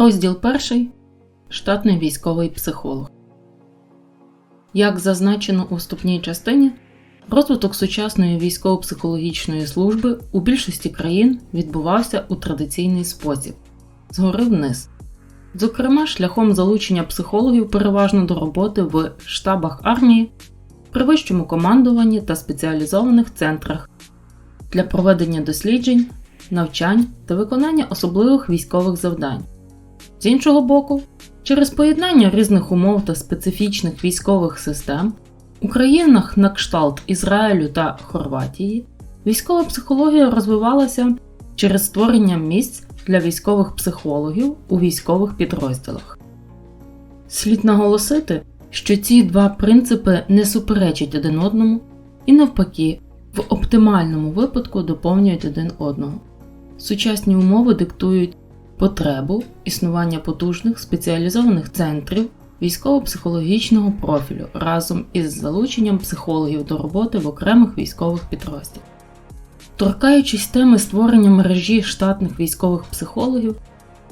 Розділ 1. Штатний військовий психолог. Як зазначено у вступній частині, розвиток сучасної військово-психологічної служби у більшості країн відбувався у традиційний спосіб згори вниз. Зокрема, шляхом залучення психологів переважно до роботи в штабах армії, при вищому командуванні та спеціалізованих центрах для проведення досліджень, навчань та виконання особливих військових завдань. З іншого боку, через поєднання різних умов та специфічних військових систем у країнах на кшталт Ізраїлю та Хорватії військова психологія розвивалася через створення місць для військових психологів у військових підрозділах. Слід наголосити, що ці два принципи не суперечать один одному і, навпаки, в оптимальному випадку доповнюють один одного. Сучасні умови диктують потребу існування потужних спеціалізованих центрів військово-психологічного профілю разом із залученням психологів до роботи в окремих військових підрозділах. Торкаючись теми створення мережі штатних військових психологів,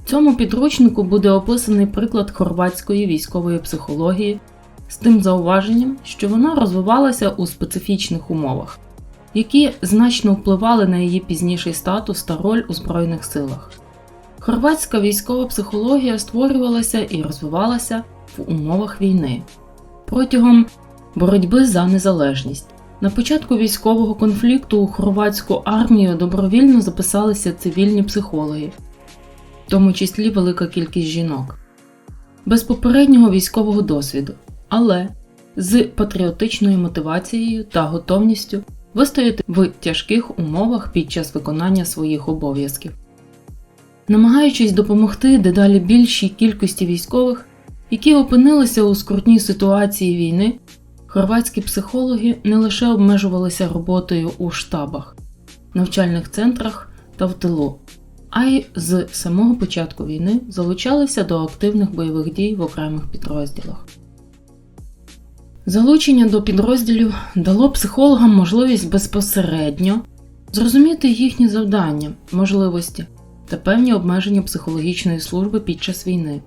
в цьому підручнику буде описаний приклад хорватської військової психології з тим зауваженням, що вона розвивалася у специфічних умовах, які значно впливали на її пізніший статус та роль у Збройних силах. Хорватська військова психологія створювалася і розвивалася в умовах війни протягом боротьби за незалежність. На початку військового конфлікту у хорватську армію добровільно записалися цивільні психологи, в тому числі велика кількість жінок, без попереднього військового досвіду, але з патріотичною мотивацією та готовністю вистояти в тяжких умовах під час виконання своїх обов'язків. Намагаючись допомогти дедалі більшій кількості військових, які опинилися у скрутній ситуації війни, хорватські психологи не лише обмежувалися роботою у штабах, навчальних центрах та в тилу, а й з самого початку війни залучалися до активних бойових дій в окремих підрозділах. Залучення до підрозділів дало психологам можливість безпосередньо зрозуміти їхні завдання, можливості та певні обмеження психологічної служби під час війни.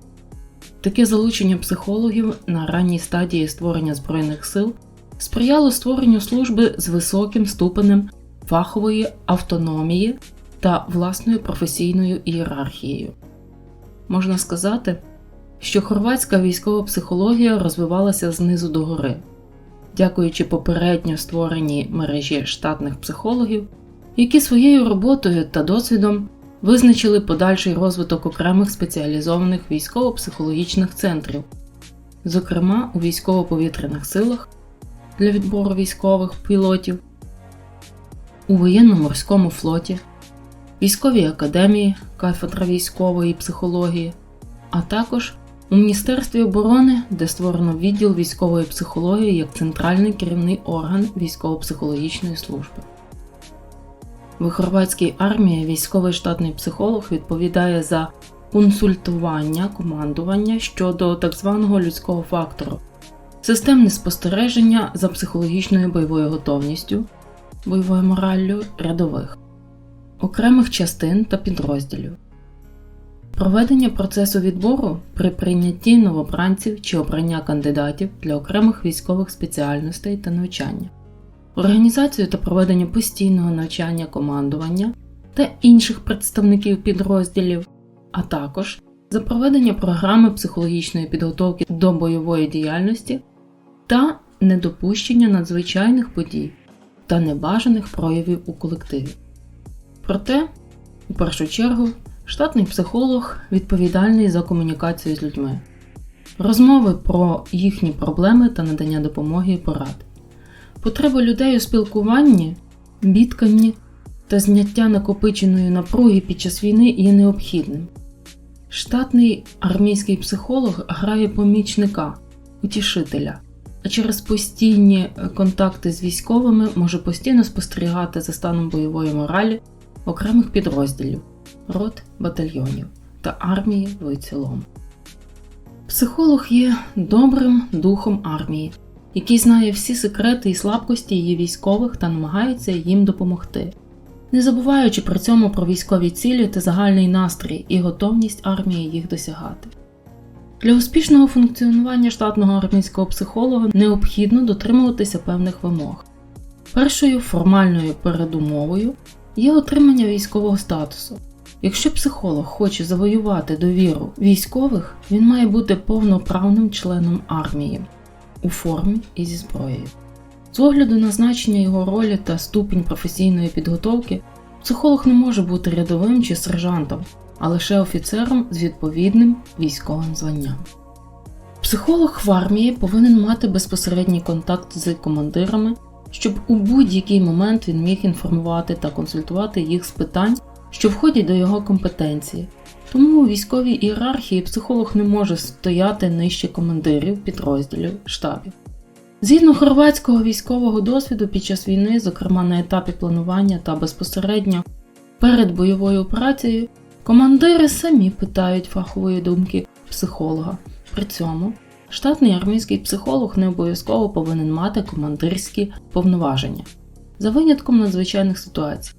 Таке залучення психологів на ранній стадії створення Збройних сил сприяло створенню служби з високим ступенем фахової автономії та власною професійною ієрархією. Можна сказати, що хорватська військова психологія розвивалася знизу до гори, дякуючи попередньо створеній мережі штатних психологів, які своєю роботою та досвідом визначили подальший розвиток окремих спеціалізованих військово-психологічних центрів, зокрема у військово-повітряних силах для відбору військових пілотів, у воєнно-морському флоті, військовій академії кафедра військової психології, а також у Міністерстві оборони, де створено відділ військової психології як центральний керівний орган військово-психологічної служби. В хорватській армії військовий штатний психолог відповідає за консультування командування щодо так званого людського фактору, системне спостереження за психологічною бойовою готовністю, бойовою мораллю рядових, окремих частин та підрозділів, проведення процесу відбору при прийнятті новобранців чи обрання кандидатів для окремих військових спеціальностей та навчання організацію та проведення постійного навчання командування та інших представників підрозділів, а також за проведення програми психологічної підготовки до бойової діяльності та недопущення надзвичайних подій та небажаних проявів у колективі. Проте, у першу чергу, штатний психолог відповідальний за комунікацію з людьми, розмови про їхні проблеми та надання допомоги і порад. Потреба людей у спілкуванні, бідканні та зняття накопиченої напруги під час війни є необхідним. Штатний армійський психолог грає помічника, утішителя, а через постійні контакти з військовими може постійно спостерігати за станом бойової моралі окремих підрозділів, рот батальйонів та армії в цілому. Психолог є добрим духом армії який знає всі секрети і слабкості її військових та намагається їм допомогти, не забуваючи при цьому про військові цілі та загальний настрій і готовність армії їх досягати. Для успішного функціонування штатного армійського психолога необхідно дотримуватися певних вимог. Першою формальною передумовою є отримання військового статусу. Якщо психолог хоче завоювати довіру військових, він має бути повноправним членом армії у формі і зі зброєю. З огляду на значення його ролі та ступінь професійної підготовки, психолог не може бути рядовим чи сержантом, а лише офіцером з відповідним військовим званням. Психолог в армії повинен мати безпосередній контакт з командирами, щоб у будь-який момент він міг інформувати та консультувати їх з питань, що входять до його компетенції. Тому у військовій ієрархії психолог не може стояти нижче командирів, підрозділів, штабів. Згідно хорватського військового досвіду під час війни, зокрема на етапі планування та безпосередньо перед бойовою працею, командири самі питають фахової думки психолога. При цьому штатний армійський психолог не обов'язково повинен мати командирські повноваження за винятком надзвичайних ситуацій.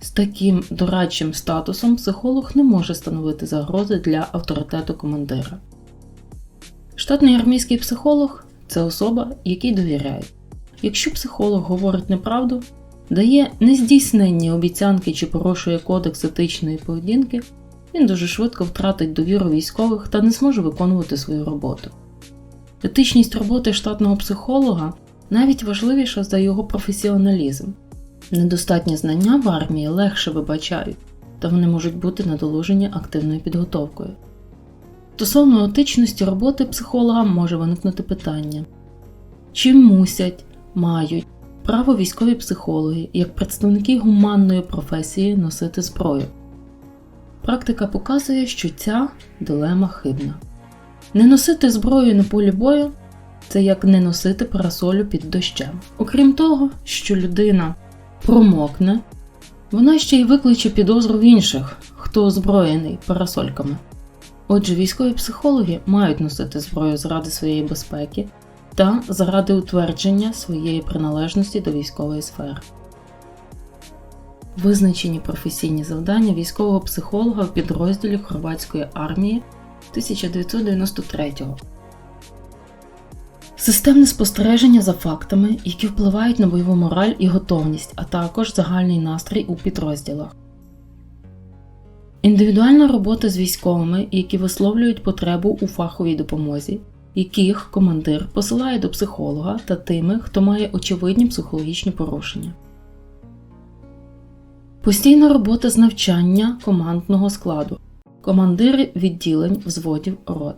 З таким дорадчим статусом психолог не може становити загрози для авторитету командира. Штатний армійський психолог це особа, якій довіряють. Якщо психолог говорить неправду, дає нездійсненні обіцянки чи порушує кодекс етичної поведінки, він дуже швидко втратить довіру військових та не зможе виконувати свою роботу. Етичність роботи штатного психолога навіть важливіша за його професіоналізм. Недостатні знання в армії легше вибачають, та вони можуть бути надолужені активною підготовкою. Стосовно етичності роботи психолога може виникнути питання: чи мусять, мають право військові психологи як представники гуманної професії носити зброю? Практика показує, що ця дилема хибна. Не носити зброю на полі бою це як не носити парасолю під дощем. Окрім того, що людина промокне, вона ще й викличе підозру в інших, хто озброєний парасольками. Отже, військові психологи мають носити зброю заради своєї безпеки та заради утвердження своєї приналежності до військової сфери. Визначені професійні завдання військового психолога в підрозділі Хорватської армії 1993 Системне спостереження за фактами, які впливають на бойову мораль і готовність, а також загальний настрій у підрозділах. Індивідуальна робота з військовими, які висловлюють потребу у фаховій допомозі, яких командир посилає до психолога та тими, хто має очевидні психологічні порушення. Постійна робота з навчання командного складу, командири відділень, взводів рот,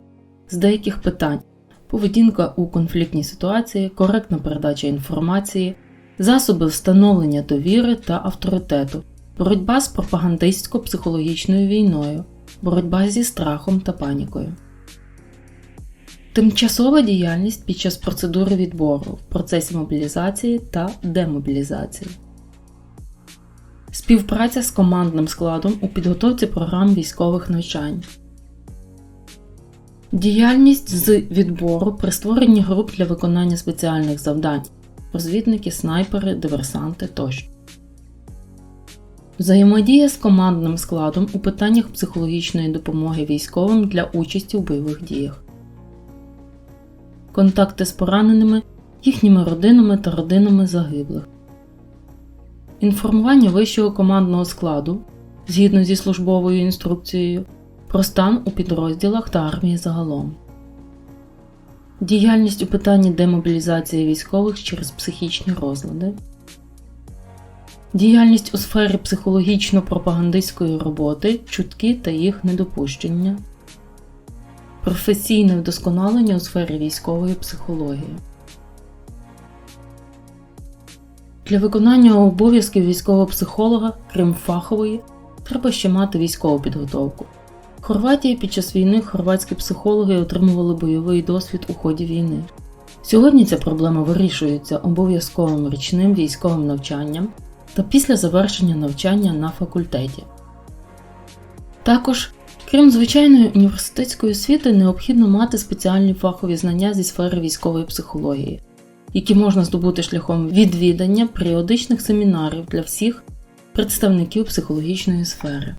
з деяких питань, поведінка у конфліктній ситуації, коректна передача інформації, засоби встановлення довіри та авторитету, боротьба з пропагандистсько-психологічною війною, боротьба зі страхом та панікою. Тимчасова діяльність під час процедури відбору в процесі мобілізації та демобілізації. Співпраця з командним складом у підготовці програм військових навчань. Діяльність з відбору при створенні груп для виконання спеціальних завдань. Розвідники, снайпери, диверсанти тощо. Взаємодія з командним складом у питаннях психологічної допомоги військовим для участі в бойових діях, контакти з пораненими, їхніми родинами та родинами загиблих, інформування вищого командного складу згідно зі службовою інструкцією про стан у підрозділах та армії загалом, діяльність у питанні демобілізації військових через психічні розлади. Діяльність у сфері психологічно-пропагандистської роботи, чутки та їх недопущення, професійне вдосконалення у сфері військової психології. Для виконання обов'язків військового психолога, крім фахової, треба ще мати військову підготовку. В Хорватії під час війни хорватські психологи отримували бойовий досвід у ході війни. Сьогодні ця проблема вирішується обов'язковим річним військовим навчанням та після завершення навчання на факультеті. Також, крім звичайної університетської освіти, необхідно мати спеціальні фахові знання зі сфери військової психології, які можна здобути шляхом відвідання періодичних семінарів для всіх представників психологічної сфери.